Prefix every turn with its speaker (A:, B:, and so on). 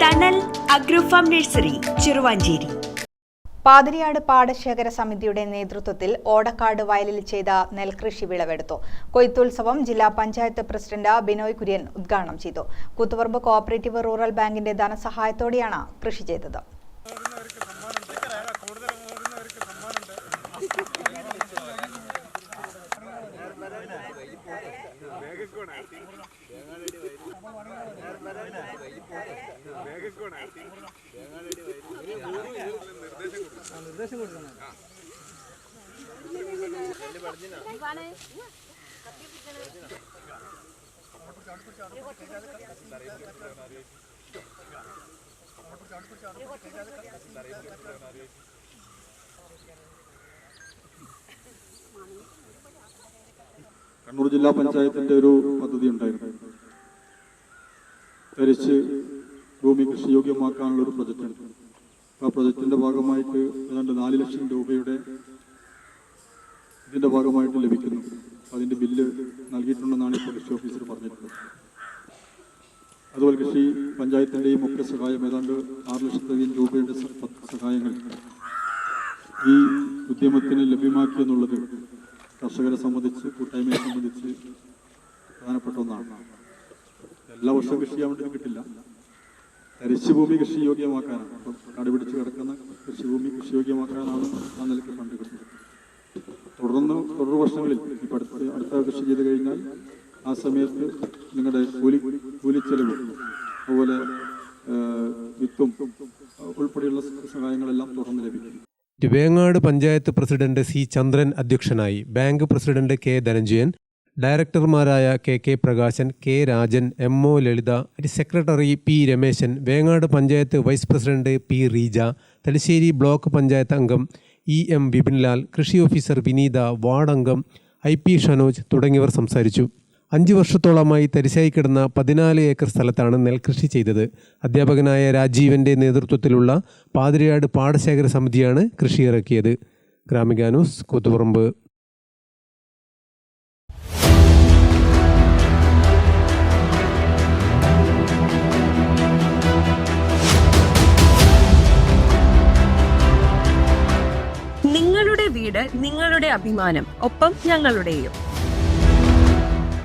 A: Thanal agro farm nursery Cheruvancherry.
B: Pathiriyad പാടശേഖര സമിതിയുടെ നേതൃത്വത്തിൽ ഓടക്കാട് വയലിൽ ചെയ്ത നെൽകൃഷി വിളവെടുത്തു. കൊയ്ത്തുത്സവം ജില്ലാ പഞ്ചായത്ത് പ്രസിഡന്റ് ബിനോയ് കുര്യൻ ഉദ്ഘാടനം ചെയ്തു. കൂത്തുപറമ്പ് കോഓപ്പറേറ്റീവ് റൂറൽ ബാങ്കിന്റെ ധനസഹായത്തോടെയാണ് കൃഷി ചെയ്തത്.
C: നിർദ്ദേശം കൊടുക്കണം അറിയിക്കും കണ്ണൂർ ജില്ലാ പഞ്ചായത്തിന്റെ ഒരു പദ്ധതി ഉണ്ടായിരുന്നു. തരിച്ച് ഭൂമി കൃഷിയോഗ്യമാക്കാനുള്ള ഒരു പ്രൊജക്റ്റ് ഉണ്ട്. ആ പ്രൊജക്ടിന്റെ ഭാഗമായിട്ട് ഏതാണ്ട് നാല് ലക്ഷം രൂപയുടെ ഇതിന്റെ ഭാഗമായിട്ട് ലഭിക്കുന്നു. അതിന്റെ ബില്ല് നൽകിയിട്ടുണ്ടെന്നാണ് ഇപ്പോൾ കൃഷി ഓഫീസർ പറഞ്ഞിട്ടുള്ളത്. അതുപോലെ കൃഷി പഞ്ചായത്തിന്റെയും ഒക്കെ സഹായം ഏതാണ്ട് ആറ് ലക്ഷത്തധികം രൂപയുടെ സഹായങ്ങൾ ഈ ഉദ്യമത്തിന് ലഭ്യമാക്കി എന്നുള്ളത് കർഷകരെ സംബന്ധിച്ച് കൂട്ടായ്മയെ സംബന്ധിച്ച് പ്രധാനപ്പെട്ട ഒന്നാണ്. എല്ലാ വർഷവും കൃഷി ചെയ്യാൻ വേണ്ടി കിട്ടില്ല. തരിശുഭൂമി കൃഷിയോഗ്യമാക്കാനാണ് അപ്പം കടുപിടിച്ച് കിടക്കുന്ന കൃഷിഭൂമി കൃഷി യോഗ്യമാക്കാനാണ് ആ നിലയ്ക്ക് ഫണ്ട് കിട്ടുന്നത്. തുടർന്ന് തുടർ വർഷങ്ങളിൽ ഇപ്പം അടുത്ത അടുത്ത കൃഷി ചെയ്ത് കഴിഞ്ഞാൽ ആ സമയത്ത് നിങ്ങളുടെ കൂലി കൂലിച്ചെലവ് അതുപോലെ വിത്തും ഉൾപ്പെടെയുള്ള സഹായങ്ങളെല്ലാം തുടർന്ന് ലഭിക്കും.
D: വേങ്ങാട് പഞ്ചായത്ത് പ്രസിഡന്റ് സി ചന്ദ്രൻ അധ്യക്ഷനായി bank president K Dhananjayan ഡയറക്ടർമാരായ K K Prakashan K Rajan M O Lalitha secretary P Rameshan Vengad panchayat vice president P Reeja Thalassery block panchayat അംഗം ഇ എം വിപിൻലാൽ കൃഷി ഓഫീസർ വിനീത വാർഡ് അംഗം ഐ പി ഷനോജ് തുടങ്ങിയവർ സംസാരിച്ചു. അഞ്ചു വർഷത്തോളമായി തരിശായി കിടന്ന പതിനാല് acre സ്ഥലത്താണ് നെൽകൃഷി ചെയ്തത്. അധ്യാപകനായ രാജീവന്റെ നേതൃത്വത്തിലുള്ള പാതിരയാട് പാടശേഖര സമിതിയാണ് കൃഷി ഇറക്കിയത്. ഗ്രാമിക ന്യൂസ് കൂത്തുപറമ്പ്.
E: നിങ്ങളുടെ വീട് നിങ്ങളുടെ അഭിമാനം ഒപ്പം ഞങ്ങളുടെയും.